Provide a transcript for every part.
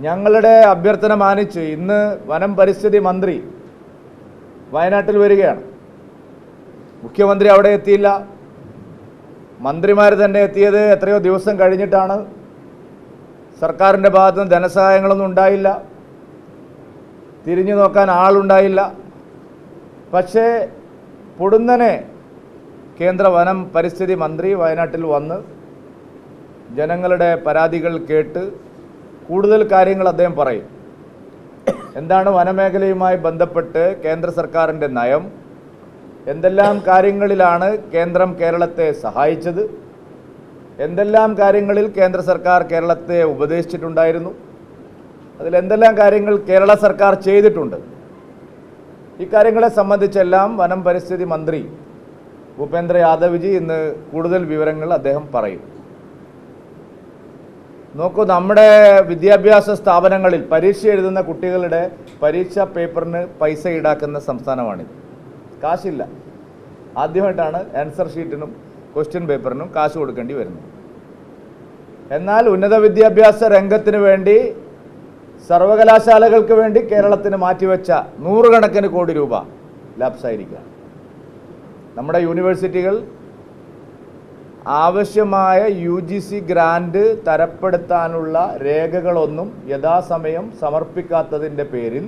ഞങ്ങളുടെ അഭ്യർത്ഥന മാനിച്ച് ഇന്ന് വനം പരിസ്ഥിതി മന്ത്രി വയനാട്ടിൽ വരികയാണ്. മുഖ്യമന്ത്രി അവിടെ എത്തിയില്ല. മന്ത്രിമാർ തന്നെ എത്തിയത് എത്രയോ ദിവസം കഴിഞ്ഞിട്ടാണ്. സർക്കാരിന്റെ ഭാഗത്ത് നിന്ന് ധനസഹായങ്ങളൊന്നും ഉണ്ടായില്ല. തിരിഞ്ഞു നോക്കാൻ ആളുണ്ടായില്ല. പക്ഷേ പൊടുന്നനെ കേന്ദ്ര വനം പരിസ്ഥിതി മന്ത്രി വയനാട്ടിൽ വന്ന് ജനങ്ങളുടെ പരാതികൾ കേട്ട് കൂടുതൽ കാര്യങ്ങൾ അദ്ദേഹം പറയും. എന്താണ് വനമേഖലയുമായി ബന്ധപ്പെട്ട് കേന്ദ്ര സർക്കാരിന്റെ നയം? എന്തെല്ലാം കാര്യങ്ങളിലാണ് കേന്ദ്രം കേരളത്തെ സഹായിച്ചത്? എന്തെല്ലാം കാര്യങ്ങളിൽ കേന്ദ്ര സർക്കാർ കേരളത്തെ ഉപദേശിച്ചിട്ടുണ്ടായിരുന്നു? അതിൽ എന്തെല്ലാം കാര്യങ്ങൾ കേരള സർക്കാർ ചെയ്തിട്ടുണ്ട്? ഇക്കാര്യങ്ങളെ സംബന്ധിച്ചെല്ലാം വനം പരിസ്ഥിതി മന്ത്രി ഭൂപേന്ദ്ര യാദവ്ജി ഇന്ന് കൂടുതൽ വിവരങ്ങൾ അദ്ദേഹം പറയും. നോക്കൂ നമ്മുടെ വിദ്യാഭ്യാസ സ്ഥാപനങ്ങളിൽ പരീക്ഷ എഴുതുന്ന കുട്ടികളുടെ പരീക്ഷാ പേപ്പറിന് പൈസ ഈടാക്കുന്ന സംസ്ഥാനമാണിത്. കാശില്ല. ആദ്യമായിട്ടാണ് ആൻസർ ഷീറ്റിനും ക്വസ്റ്റ്യൻ പേപ്പറിനും കാശ് കൊടുക്കേണ്ടി വരുന്നത്. എന്നാൽ ഉന്നത വിദ്യാഭ്യാസ രംഗത്തിന് വേണ്ടി സർവകലാശാലകൾക്ക് വേണ്ടി കേരളത്തിന് മാറ്റിവെച്ച നൂറുകണക്കിന് കോടി രൂപ ലാപ്സായിരിക്കുക നമ്മുടെ യൂണിവേഴ്സിറ്റികൾ ആവശ്യമായ യു ജി സി ഗ്രാൻഡ് തരപ്പെടുത്താനുള്ള രേഖകളൊന്നും യഥാസമയം സമർപ്പിക്കാത്തതിന്റെ പേരിൽ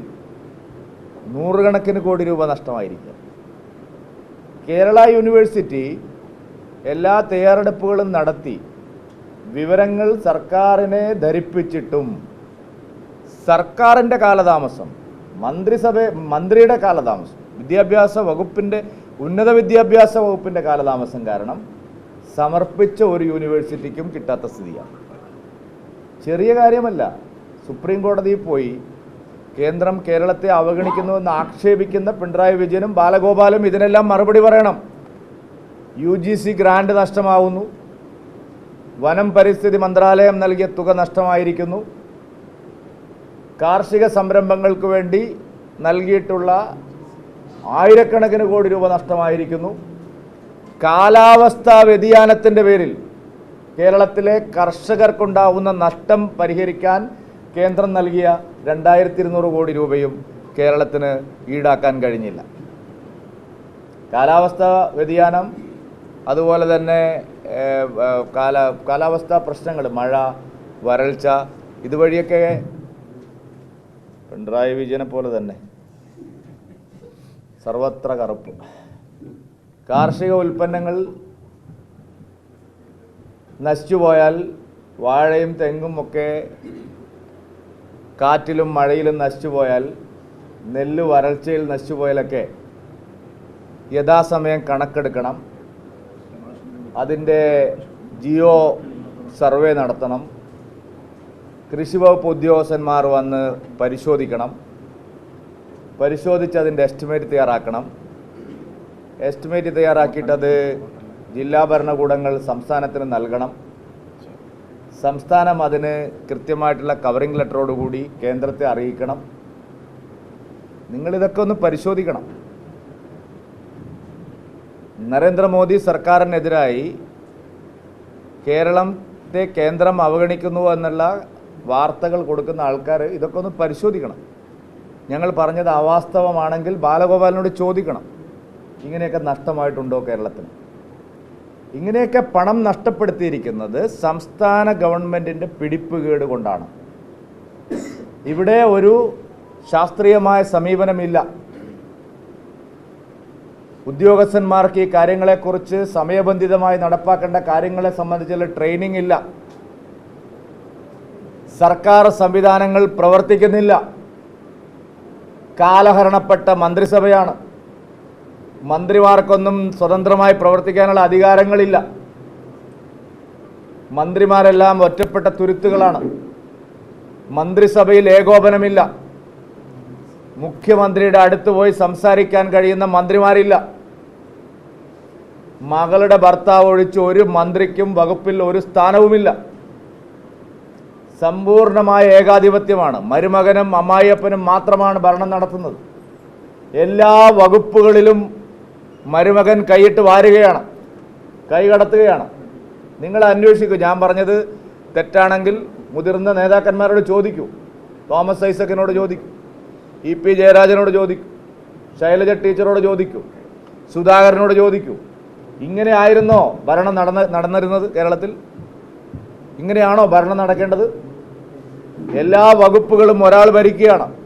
നൂറുകണക്കിന് കോടി രൂപ നഷ്ടമായിരിക്കും. കേരള യൂണിവേഴ്സിറ്റി എല്ലാ തയ്യാറെടുപ്പുകളും നടത്തി വിവരങ്ങൾ സർക്കാരിനെ ധരിപ്പിച്ചിട്ടും സർക്കാരിന്റെ കാലതാമസം മന്ത്രിസഭ മന്ത്രിയുടെ കാലതാമസം വിദ്യാഭ്യാസ വകുപ്പിന്റെ ഉന്നത വിദ്യാഭ്യാസ വകുപ്പിന്റെ കാലതാമസം കാരണം സമർപ്പിച്ച ഒരു യൂണിവേഴ്സിറ്റിക്കും കിട്ടാത്ത സ്ഥിതിയാണ്. ചെറിയ കാര്യമല്ല. സുപ്രീം കോടതിയിൽ പോയി കേന്ദ്രം കേരളത്തെ അവഗണിക്കുന്നുവെന്ന് ആക്ഷേപിക്കുന്ന പിണറായി വിജയനും ബാലഗോപാലും ഇതിനെല്ലാം മറുപടി പറയണം. യു ജി സി ഗ്രാൻഡ് നഷ്ടമാവുന്നു. വനം പരിസ്ഥിതി മന്ത്രാലയം നൽകിയ തുക നഷ്ടമായിരിക്കുന്നു. കാർഷിക സംരംഭങ്ങൾക്ക് വേണ്ടി നൽകിയിട്ടുള്ള ആയിരക്കണക്കിന് കോടി രൂപ നഷ്ടമായിരിക്കുന്നു. കാലാവസ്ഥാ വ്യതിയാനത്തിന്റെ പേരിൽ കേരളത്തിലെ കർഷകർക്കുണ്ടാവുന്ന നഷ്ടം പരിഹരിക്കാൻ കേന്ദ്രം നൽകിയ രണ്ടായിരത്തി ഇരുന്നൂറ് കോടി രൂപയും കേരളത്തിന് ഈടാക്കാൻ കഴിഞ്ഞില്ല. കാലാവസ്ഥ വ്യതിയാനം അതുപോലെ തന്നെ കാല കാലാവസ്ഥാ പ്രശ്നങ്ങൾ മഴ വരൾച്ച ഇതുവഴിയൊക്കെ പിണറായി വിജയനെ പോലെ തന്നെ സർവത്ര കറുപ്പ്. കാർഷിക ഉൽപ്പന്നങ്ങൾ നശിച്ചുപോയാൽ വാഴയും തെങ്ങും ഒക്കെ കാറ്റിലും മഴയിലും നശിച്ചുപോയാൽ നെല്ല് വരൾച്ചയിൽ നശിച്ചുപോയാലൊക്കെ യഥാസമയം കണക്കെടുക്കണം. അതിന്റെ ജിയോ സർവേ നടത്തണം. കൃഷി വകുപ്പ് ഉദ്യോഗസ്ഥന്മാർ വന്ന് പരിശോധിക്കണം. പരിശോധിച്ച് അതിന്റെ എസ്റ്റിമേറ്റ് തയ്യാറാക്കണം. എസ്റ്റിമേറ്റ് തയ്യാറാക്കിയിട്ടത് ജില്ലാ ഭരണകൂടങ്ങൾ സംസ്ഥാനത്തിന് നൽകണം. സംസ്ഥാനം അതിന് കൃത്യമായിട്ടുള്ള കവറിംഗ് ലെറ്ററോടുകൂടി കേന്ദ്രത്തെ അറിയിക്കണം. നിങ്ങളിതൊക്കെ ഒന്ന് പരിശോധിക്കണം. നരേന്ദ്രമോദി സർക്കാരിനെതിരായി കേരളത്തെ കേന്ദ്രം അവഗണിക്കുന്നു എന്നുള്ള വാർത്തകൾ കൊടുക്കുന്ന ആൾക്കാർ ഇതൊക്കെ ഒന്ന് പരിശോധിക്കണം. ഞങ്ങൾ പറഞ്ഞത് അവാസ്തവമാണെങ്കിൽ ബാലഗോപാലിനോട് ചോദിക്കണം. ഇങ്ങനെയൊക്കെ നഷ്ടമായിട്ടുണ്ടോ കേരളത്തിന് ഇങ്ങനെയൊക്കെ പണം നഷ്ടപ്പെടുത്തിയിരിക്കുന്നത് സംസ്ഥാന ഗവൺമെന്റിന്റെ പിടിപ്പുകേട് കൊണ്ടാണ്. ഇവിടെ ഒരു ശാസ്ത്രീയമായ സമീപനമില്ല. ഉദ്യോഗസ്ഥന്മാർക്ക് ഈ കാര്യങ്ങളെക്കുറിച്ച് സമയബന്ധിതമായി നടപ്പാക്കേണ്ട കാര്യങ്ങളെ സംബന്ധിച്ചുള്ള ട്രെയിനിങ് ഇല്ല. സർക്കാർ സംവിധാനങ്ങൾ പ്രവർത്തിക്കുന്നില്ല. കാലഹരണപ്പെട്ട മന്ത്രിസഭയാണ്. മന്ത്രിമാർക്കൊന്നും സ്വതന്ത്രമായി പ്രവർത്തിക്കാനുള്ള അധികാരങ്ങളില്ല. മന്ത്രിമാരെല്ലാം ഒറ്റപ്പെട്ട തുരുത്തുകളാണ്. മന്ത്രിസഭയിൽ ഏകോപനമില്ല. മുഖ്യമന്ത്രിയുടെ അടുത്ത് പോയി സംസാരിക്കാൻ കഴിയുന്ന മന്ത്രിമാരില്ല. മകളുടെ ഭർത്താവ് ഒഴിച്ച് ഒരു മന്ത്രിക്കും വകുപ്പിൽ ഒരു സ്ഥാനവുമില്ല. സമ്പൂർണമായ ഏകാധിപത്യമാണ്. മരുമകനും അമ്മായിയപ്പനും മാത്രമാണ് ഭരണം നടത്തുന്നത്. എല്ലാ വകുപ്പുകളിലും മരുമകൻ കൈയിട്ട് വാരുകയാണ്. കൈ കടത്തുകയാണ്. നിങ്ങൾ അന്വേഷിക്കൂ. ഞാൻ പറഞ്ഞത് തെറ്റാണെങ്കിൽ മുതിർന്ന നേതാക്കന്മാരോട് ചോദിക്കൂ. തോമസ് ഐസക്കിനോട് ചോദിക്കും. ഇ പി ജയരാജനോട് ചോദിക്കും. ശൈലജ ടീച്ചറോട് ചോദിക്കൂ. സുധാകരനോട് ചോദിക്കൂ. ഇങ്ങനെ ആയിരുന്നോ ഭരണം നടന്ന നടന്നിരുന്നത് കേരളത്തിൽ? ഇങ്ങനെയാണോ ഭരണം നടക്കേണ്ടത്? എല്ലാ വകുപ്പുകളും ഒരാൾ ഭരിക്കുകയാണ്.